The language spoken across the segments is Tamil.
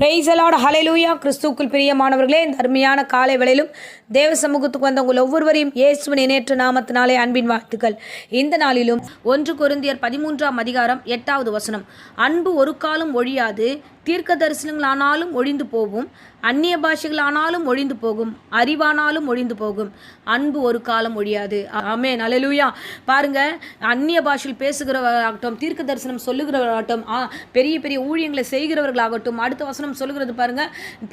பிரைசலாட் ஹலைலூயா கிறிஸ்துக்குள் பிரியமானவர்களே இந்த அருமையான காலை வேளையிலும் தேவ சமூகத்துக்கு வந்த உங்கள் ஒவ்வொருவரையும் இயேசுவின் இணையற்ற நாமத்தினாலே அன்பின் வாழ்த்துக்கள். இந்த நாளிலும் ஒன்று குருந்தியர் பதிமூன்றாம் அதிகாரம் எட்டாவது வசனம். அன்பு ஒரு காலம் ஒழியாது தீர்க்க தரிசனங்களானாலும் ஒழிந்து போகும். அந்நிய பாஷைகளானாலும் ஒழிந்து போகும். அறிவானாலும் ஒழிந்து போகும். அன்பு ஒரு காலம் ஒழியாது. ஆமே நலலுயா பாருங்க அந்நிய பாஷையில் பேசுகிறவராகட்டும் தீர்க்க தரிசனம் சொல்லுகிறவராகட்டும் ஆ, பெரிய பெரிய ஊழியங்களை செய்கிறவர்களாகட்டும் அடுத்த வசனம் சொல்லுகிறது பாருங்க.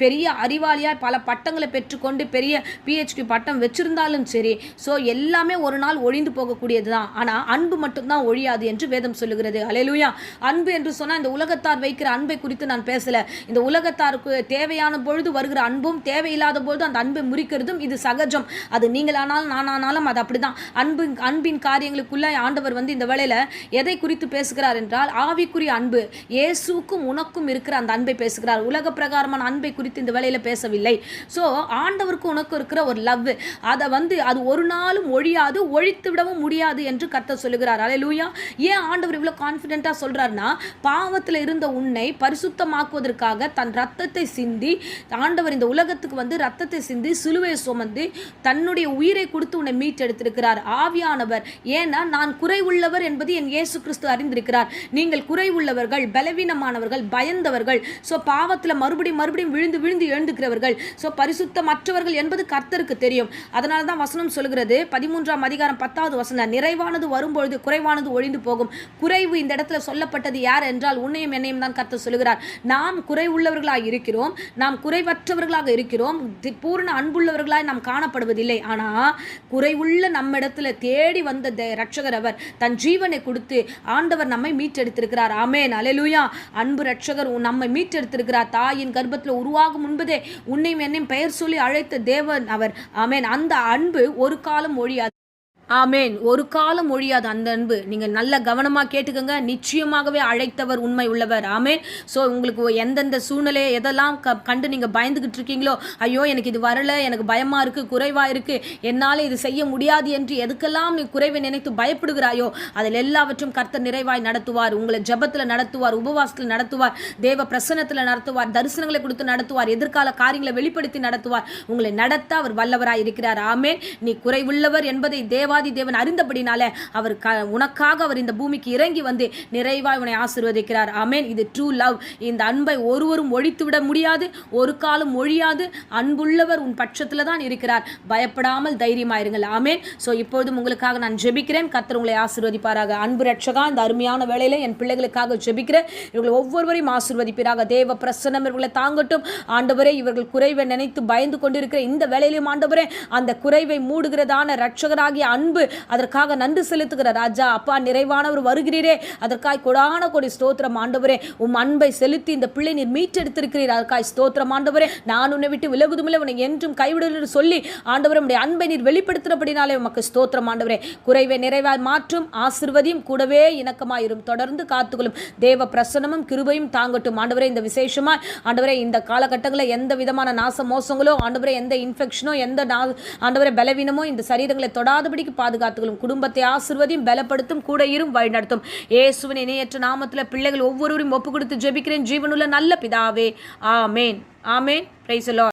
பெரிய அறிவாளியாக பல பட்டங்களை பெற்றுக்கொண்டு பெரிய பிஹெச்டி பட்டம் வச்சிருந்தாலும் சரி ஸோ எல்லாமே ஒரு நாள் ஒழிந்து போகக்கூடியது தான். ஆனால் அன்பு மட்டும்தான் ஒழியாது என்று வேதம் சொல்லுகிறது. அலையலுயா அன்பு என்று சொன்னால் இந்த உலகத்தார் வைக்கிற அன்பை குறித்து நான் பேசல. இந்த உலகத்தாருக்கு தேவையான பொழுது வருகிற அன்பும் தேவையில்லாத பொழுது அந்த அன்பை முறிக்கிறதும் இது சகஜம். அது நீங்களானாலும் நானானாலும் அது அப்படிதான். அன்பு அன்பின் காரியங்களுக்குள்ள ஆண்டவர் வந்து இந்த வேளையில் எதை குறித்து பேசுகிறார் என்றால் ஆவிக்குரிய அன்பு இயேசுக்கும் உனக்கும் இருக்கிற அந்த அன்பை பேசுகிறார். உலக பிரகாரமான அன்பை குறித்து இந்த வேளையில் பேசவில்லை. ஸோ ஆண்டவருக்கும் உனக்கும் இருக்கிற ஒரு லவ் அதை வந்து அது ஒரு நாளும் ஒழியாது ஒழித்து விடவும் முடியாது என்று கர்த்தர் சொல்லுகிறார். அலையலூயா ஏன் ஆண்டவர் இவ்வளோ கான்ஃபிடென்ட்டாக சொல்கிறாருன்னா பாவத்தில் இருந்த உன்னை பரிசுத்தமாக பரிசுத்தமாக்குவதற்காக தன் ரத்தத்தை சிந்தி ஆண்டவர் இந்த உலகத்துக்கு வந்து ரத்தத்தை சிந்தி சிலுவையை சுமந்து தன்னுடைய உயிரை கொடுத்து உன்னை மீட்டெடுத்திருக்கிறார். ஆவியானவர் ஏன்னா நான் குறை உள்ளவர் என்பது என் இயேசு கிறிஸ்து அறிந்திருக்கிறார். நீங்கள் குறை உள்ளவர்கள் பலவீனமானவர்கள் பயந்தவர்கள் ஸோ பாவத்தில் மறுபடியும் மறுபடியும் விழுந்து விழுந்து எழுந்துக்கிறவர்கள் ஸோ பரிசுத்தமற்றவர்கள் என்பது கர்த்தருக்கு தெரியும். அதனால தான் வசனம் சொல்கிறது பதிமூன்றாம் அதிகாரம் பத்தாவது வசனம் நிறைவானது வரும்பொழுது குறைவானது ஒழிந்து போகும். குறைவு இந்த இடத்துல சொல்லப்பட்டது யார் என்றால் உன்னையும் என்னையும் தான் கர்த்தர் சொல்லுகிறார். நாம் குறை உள்ளவர்களாக இருக்கிறோம் நாம் குறைவற்றவர்களாக இருக்கிறோம் பூர்ண பூரண அன்புள்ளவர்களாய் நாம் காணப்படுவதில்லை. ஆனால் குறைவுள்ள நம்மிடத்துல தேடி வந்த ரட்சகர் அவர் தன் ஜீவனை கொடுத்து ஆண்டவர் நம்மை மீட்டெடுத்திருக்கிறார். ஆமேன். அலெலுயா அன்பு ரட்சகர் உன் நம்மை மீட்டெடுத்திருக்கிறார். தாயின் கர்ப்பத்தில் உருவாகும் முன்பதே உன்னையும் என்னையும் பெயர் சொல்லி அழைத்த தேவன் அவர். ஆமேன். அந்த அன்பு ஒரு காலம் ஒழியாது. ஆமேன். ஒரு காலம் ஒழியாது அந்த அன்பு. நீங்கள் நல்ல கவனமாக கேட்டுக்கோங்க. நிச்சயமாகவே அழைத்தவர் உண்மை உள்ளவர். ஆமேன். ஸோ உங்களுக்கு எந்தெந்த சூழ்நிலையை எதெல்லாம் க கண்டு நீங்கள் பயந்துக்கிட்டு இருக்கீங்களோ ஐயோ எனக்கு இது வரல எனக்கு பயமாக இருக்குது குறைவாக இருக்குது என்னால் இது செய்ய முடியாது என்று எதுக்கெல்லாம் நீ குறைவை நினைத்து பயப்படுகிறாயோ அதில் எல்லாவற்றும் கர்த்தர் நிறைவாய் நடத்துவார். உங்களை ஜெபத்தில் நடத்துவார் உபவாசத்தில் நடத்துவார் தேவ பிரசன்னத்தில் நடத்துவார் தரிசனங்களை கொடுத்து நடத்துவார் எதிர்கால காரியங்களை வெளிப்படுத்தி நடத்துவார். உங்களை நடத்த அவர் வல்லவராய் இருக்கிறார் ஆமேன். நீ குறைவுள்ளவர் என்பதை தேவ தேவாதி தேவன் அறிந்தபடினால அவர் க உனக்காக அவர் இந்த பூமிக்கு இறங்கி வந்து நிறைவாய் உன்னை ஆசீர்வதிக்கிறார். அமேன் இது ட்ரூ லவ் இந்த அன்பை ஒருவரும் ஒழித்து விட முடியாது ஒரு காலம் ஒழியாது. அன்புள்ளவர் உன் பட்சத்தில் தான் இருக்கிறார். பயப்படாமல் தைரியமாயிருங்கள் ஆமேன். ஸோ இப்பொழுதும் உங்களுக்காக நான் ஜெபிக்கிறேன். கத்தர் உங்களை ஆசீர்வதிப்பாராக. அன்பு ரட்சகா இந்த அருமையான வேலையில் என் பிள்ளைகளுக்காக ஜெபிக்கிறேன். இவர்கள் ஒவ்வொருவரையும் ஆசீர்வதிப்பீராக. தேவ பிரசன்னம் இவர்களை தாங்கட்டும். ஆண்டவரே இவர்கள் குறைவை நினைத்து பயந்து கொண்டிருக்கிற இந்த வேலையிலும் ஆண்டவரே அந்த குறைவை மூடுகிறதான ரட்சகராகிய அன்பு அதற்காக நன்றி செலுத்துகிற ராஜா அப்பா நிறைவானவர் வருகிறீரே. அதற்காய் கொடான கொடி ஸ்தோத்திரம் ஆண்டவரே. உம் அன்பை செலுத்தி இந்த பிள்ளை நீர் மீட்டெடுத்திருக்கிறீர். அதற்காய் ஸ்தோத்திரம் ஆண்டவரே. நான் உன்னை விட்டு விலகுதுமில்லை. உன்னை என்றும் கைவிடல் சொல்லி ஆண்டவரே உடைய அன்பை நீர் வெளிப்படுத்தினபடினாலே உமக்கு ஸ்தோத்திரம் ஆண்டவரே. குறைவை நிறைவாய் மாற்றும் ஆசிர்வதியும் கூடவே இணக்கமாயிரும். தொடர்ந்து காத்துக்கொள்ளும். தேவ பிரசன்னமும் கிருபையும் தாங்கட்டும் ஆண்டவரே. இந்த விசேஷமாக ஆண்டவரே இந்த காலகட்டங்களில் எந்த விதமான நாச மோசங்களோ ஆண்டவரே எந்த இன்ஃபெக்ஷனோ எந்த நா ஆண்டவரே பலவீனமோ இந்த சரீரங்களை தொடாதபடிக்கு பாதுகாத்துகளும் குடும்பத்தை ஆசிர்வதியும் பலப்படுத்தும் கூட இரும் வழிநடத்தும். இயேசுவின் இணையற்ற நாமத்தில் பிள்ளைகள் ஒவ்வொருவரையும் ஒப்பு கொடுத்து ஜெபிக்கிறேன். ஜீவனுள்ள நல்ல பிதாவே. ஆமேன். ஆமேன். பிரைஸ்